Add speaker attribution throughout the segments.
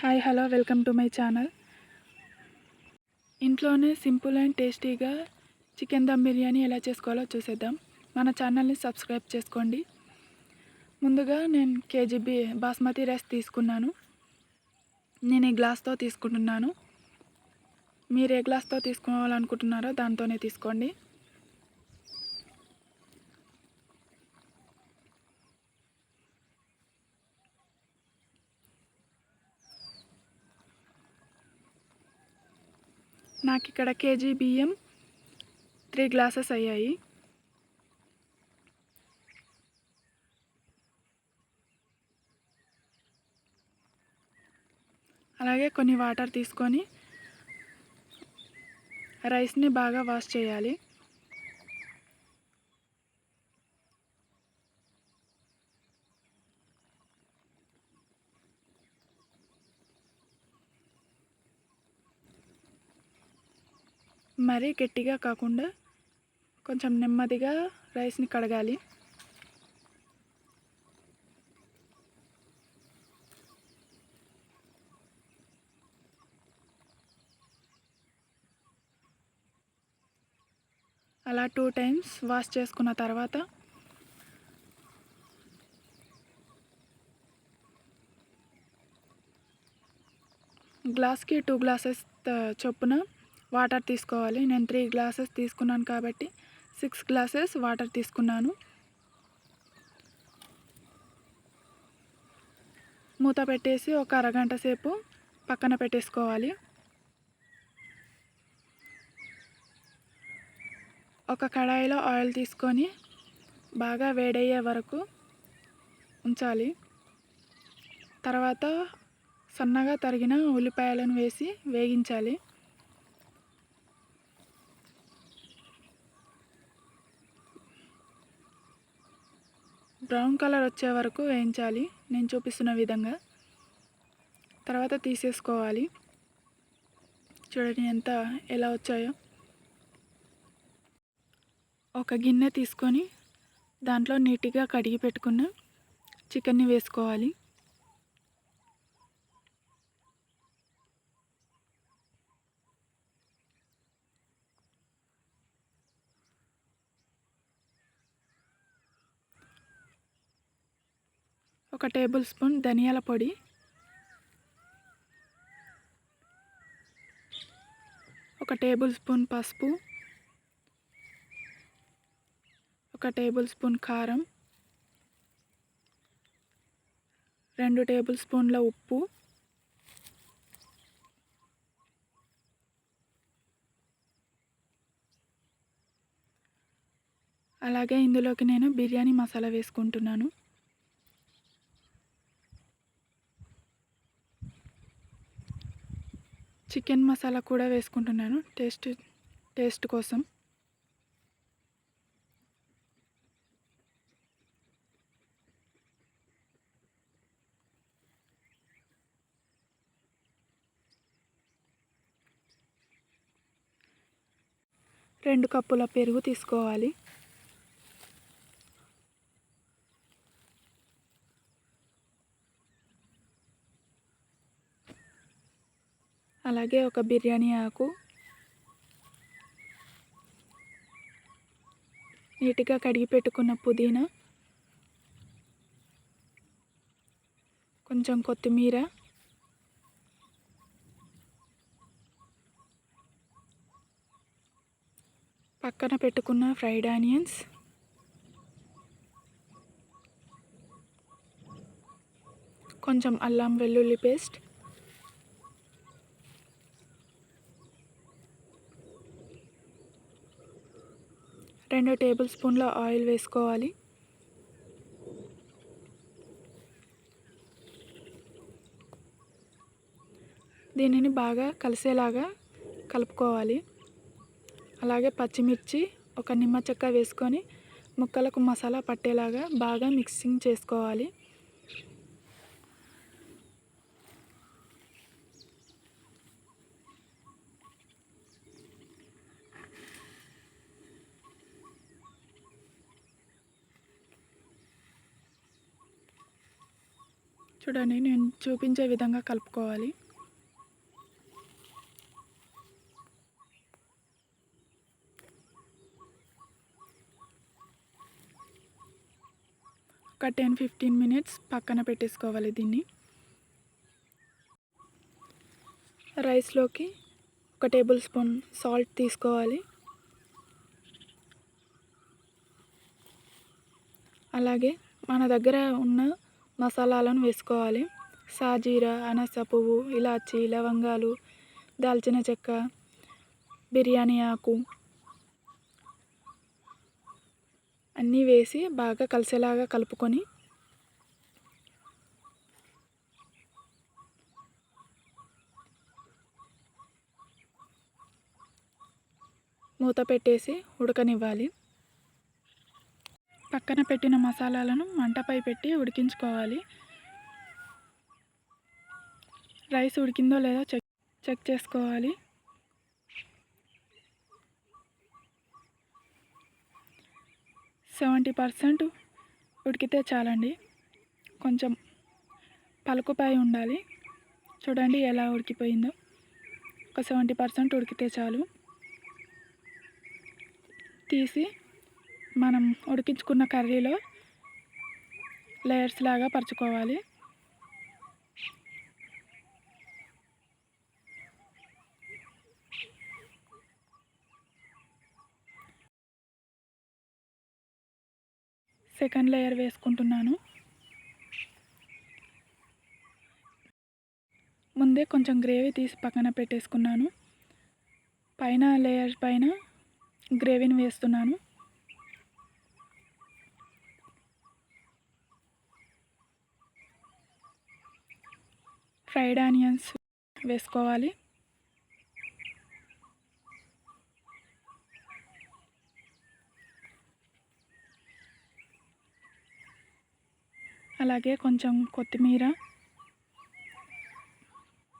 Speaker 1: Hi hello welcome to my channel ఇంట్లోనే simple and టేస్టీగా chicken dum biryani ఎలా చేసుకోవాలో చూసేద్దాం. మన ఛానల్ని సబ్స్క్రైబ్ చేసుకోండి. ముందుగా నేను కేజీ బి బాస్మతి రైస్ తీసుకున్నాను. నేను ఈ గ్లాస్తో తీసుకుంటున్నాను. మీరు ఏ గ్లాస్తో తీసుకోవాలనుకుంటున్నారో దాంతోనే తీసుకోండి. నాకు ఇక్కడ కేజీ బియ్యం త్రీ గ్లాసెస్ అయ్యాయి. అలాగే కొన్ని వాటర్ తీసుకొని రైస్ని బాగా వాష్ చేయాలి. మరీ గట్టిగా కాకుండా కొంచెం నెమ్మదిగా రైస్ని కడగాలి. అలా టూ టైమ్స్ వాష్ చేసుకున్న తర్వాత గ్లాస్కి టూ గ్లాసెస్ చొప్పున వాటర్ తీసుకోవాలి. నేను త్రీ గ్లాసెస్ తీసుకున్నాను కాబట్టి సిక్స్ గ్లాసెస్ వాటర్ తీసుకున్నాను. మూత పెట్టేసి ఒక అరగంట సేపు పక్కన పెట్టేసుకోవాలి. ఒక కడాయిలో ఆయిల్ తీసుకొని బాగా వేడయ్యే వరకు ఉంచాలి. తర్వాత సన్నగా తరిగిన ఉల్లిపాయలను వేసి వేగించాలి. బ్రౌన్ కలర్ వచ్చే వరకు వేయించాలి. నేను చూపిస్తున్న విధంగా. తర్వాత తీసేసుకోవాలి. చూడండి ఎంత ఎలా వచ్చాయో. ఒక గిన్నె తీసుకొని దాంట్లో నీట్గా కడిగి పెట్టుకున్న చికెన్ని వేసుకోవాలి. ఒక టేబుల్ స్పూన్ ధనియాల పొడి. ఒక టేబుల్ స్పూన్ పసుపు. ఒక టేబుల్ స్పూన్ కారం. రెండు టేబుల్ స్పూన్ల ఉప్పు. అలాగే ఇందులోకి నేను బిర్యానీ మసాలా వేసుకుంటున్నాను. చికెన్ మసాలా కూడా వేసుకుంటున్నాను. టేస్ట్ టేస్ట్ కోసం. రెండు కప్పుల పెరుగు తీసుకోవాలి. అలాగే ఒక బిర్యానీ ఆకు. నీట్గా కడిగి పెట్టుకున్న పుదీనా. కొంచెం కొత్తిమీర. పక్కన పెట్టుకున్న ఫ్రైడ్ ఆనియన్స్. కొంచెం అల్లం వెల్లుల్లి పేస్ట్. రెండు టేబుల్ స్పూన్ల ఆయిల్ వేసుకోవాలి. దీనిని బాగా కలిసేలాగా కలుపుకోవాలి. అలాగే పచ్చిమిర్చి ఒక నిమ్మ చెక్క వేసుకొని ముక్కలకు మసాలా పట్టేలాగా బాగా మిక్సింగ్ చేసుకోవాలి. చూడండి నేను చూపించే విధంగా కలుపుకోవాలి. ఒక టెన్ ఫిఫ్టీన్ మినిట్స్ పక్కన పెట్టేసుకోవాలి దీన్ని. రైస్లోకి ఒక టేబుల్ స్పూన్ సాల్ట్ తీసుకోవాలి. అలాగే మన దగ్గర ఉన్న మసాలాలను వేసుకోవాలి. సాజీరా అనస పువ్వు ఇలాచి లవంగాలు దాల్చిన చెక్క బిర్యానీ ఆకు అన్నీ వేసి బాగా కలిసేలాగా కలుపుకొని మూత పెట్టేసి ఉడకనివ్వాలి. పక్కన పెట్టిన మసాలాలను మంటపై పెట్టి ఉడికించుకోవాలి. రైస్ ఉడికిందో లేదో చెక్ చెక్ చేసుకోవాలి. సెవెంటీ పర్సెంట్ ఉడికితే చాలండి. కొంచెం పలుకుపై ఉండాలి. చూడండి ఎలా ఉడికిపోయిందో. ఒక సెవెంటీ పర్సెంట్ ఉడికితే చాలు. తీసి మనం ఉడికించుకున్న కర్రీలో లేయర్స్ లాగా పరుచుకోవాలి. సెకండ్ లేయర్ వేసుకుంటున్నాను. ముందే కొంచెం గ్రేవీ తీసి పక్కన పెట్టేసుకున్నాను. పైన లేయర్ పైన గ్రేవీని వేస్తున్నాను. ఫ్రైడ్ ఆనియన్స్ వేసుకోవాలి. అలాగే కొంచెం కొత్తిమీర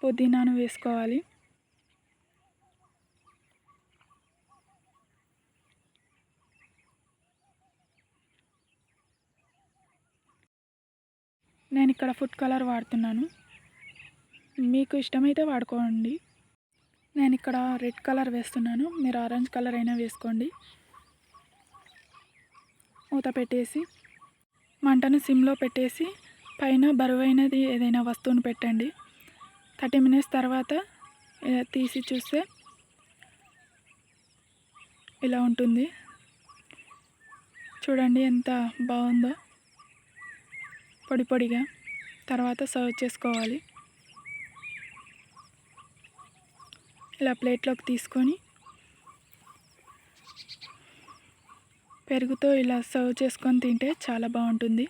Speaker 1: పుదీనాను వేసుకోవాలి. నేను ఇక్కడ ఫుడ్ కలర్ వాడుతున్నాను. మీకు ఇష్టమైతే వాడుకోండి. నేను ఇక్కడ రెడ్ కలర్ వేస్తున్నాను. మీరు ఆరెంజ్ కలర్ అయినా వేసుకోండి. మూత పెట్టేసి మంటను సిమ్లో పెట్టేసి పైన బరువైనది ఏదైనా వస్తువును పెట్టండి. థర్టీ మినిట్స్ తర్వాత తీసి చూస్తే ఇలా ఉంటుంది. చూడండి ఎంత బాగుందో. పొడి పొడిగా. తర్వాత సర్వ్ చేసుకోవాలి. ఇలా ప్లేట్లోకి తీసుకొని పెరుగుతో ఇలా సర్వ్ చేసుకొని తింటే చాలా బాగుంటుంది.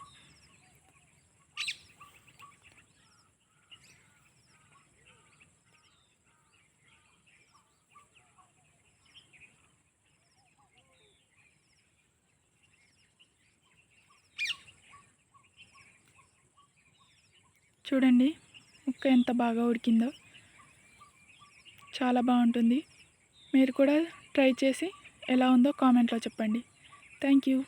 Speaker 1: చూడండి ముక్క ఎంత బాగా ఉడికిందో. చాలా బాగుంటుంది. మీరు కూడా ట్రై చేసి ఎలా ఉందో కామెంట్లో చెప్పండి. Thank you.